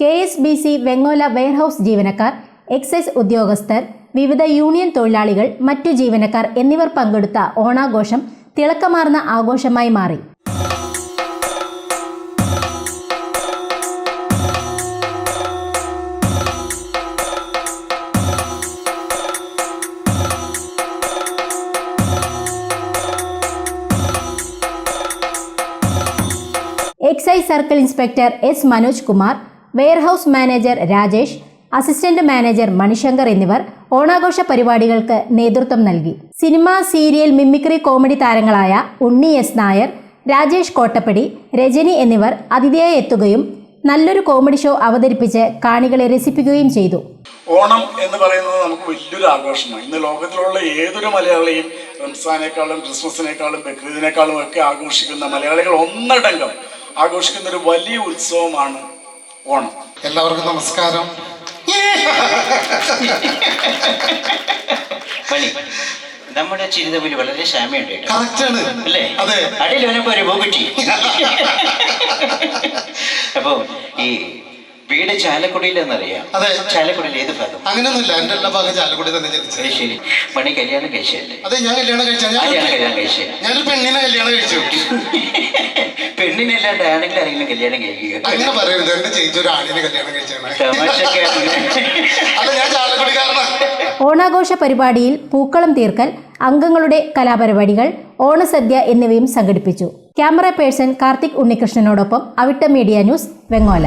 K S B C Vengola warehouse ജീവനക്കാർ excise ഉദ്യോഗസ്ഥർ വിവിധ യൂണിയൻ തൊഴിലാളികൾ മറ്റു ജീവനക്കാർ എന്നിവർ പങ്കെടുത്ത ഓണാഘോഷം തിളക്കമാർന്ന ആഘോഷമായി മാറി. Excise circle inspector S Manoj Kumar warehouse manager Rajesh assistant manager Manishankar എന്നിവർ ഓണാഘോഷ പരിപാടികൾക്ക് നേതൃത്വം നൽകി. സിനിമ സീരിയൽ മിമിക്രി കോമഡി താരങ്ങളായ ഉണ്ണി എസ് നായർ രാജേഷ് കോട്ടപ്പടി രജനി എന്നിവർ അതിഥിയായി എത്തുകയും നല്ലൊരു കോമഡി ഷോ അവതരിപ്പിച്ച് കാണികളെ രസിപ്പിക്കുകയും ചെയ്തു. ഓണം എന്ന് പറയുന്നത് നമുക്ക് വലിയൊരു ആഘോഷമാണ്. ഇന്ന് ലോകത്തിലുള്ള ഏതൊരു മലയാളിയും റംസാനേക്കാളും ക്രിസ്മസിനേക്കാളും ബക്രീദിനേക്കാളും ഒക്കെ ആഘോഷിക്കുന്ന മലയാളികൾ ഒന്നടങ്കം ആഘോഷിക്കുന്ന ഒരു വലിയ ഉത്സവമാണ് ഓണം. എല്ലാവർക്കും നമസ്കാരം. നമ്മുടെ ചിരിതമ്മിൽ വളരെ ആണ് അല്ലേ? അടിയിൽ ഒരു അപ്പൊ ഈ വീട് ചാലക്കുടിയിൽ എന്നറിയാം. അതെ. ചാലക്കുടിയിൽ ഏത് ഭാഗം? അങ്ങനെയൊന്നുമില്ല. എന്റെ എല്ലാ ഭാഗം ചാലക്കുടി തന്നെ അത് ശരി. മണി കല്യാണം കഴിച്ചല്ലേ അതെ ഞാൻ കല്യാണം കഴിച്ചു ഞാൻ ആരെയാണ് കല്യാണം കഴിച്ചത്. ഞാനൊരു പെണ്ണിനെ കല്യാണം കഴിച്ചു. പെണ്ണിനല്ലാണ്ട് ആണെങ്കിൽ ആരെങ്കിലും കല്യാണം കഴിക്കുക അങ്ങനെ പറയരുത്. എന്റെ ചേച്ചി ഒരു ആണിനെ കല്യാണം കഴിച്ചാണ് തമാശക്കാരൻ. അല്ല ഞാൻ ചാലക്കുടിക്കാരനാ. ഓണാഘോഷ പരിപാടിയിൽ പൂക്കളം തീർക്കൽ അംഗങ്ങളുടെ കലാപരിപാടികൾ ഓണസദ്യ എന്നിവയും സംഘടിപ്പിച്ചു. ക്യാമറ പേഴ്സൺ കാർത്തിക് ഉണ്ണികൃഷ്ണനോടൊപ്പം അവിട്ട മീഡിയ ന്യൂസ് വെങ്ങോല.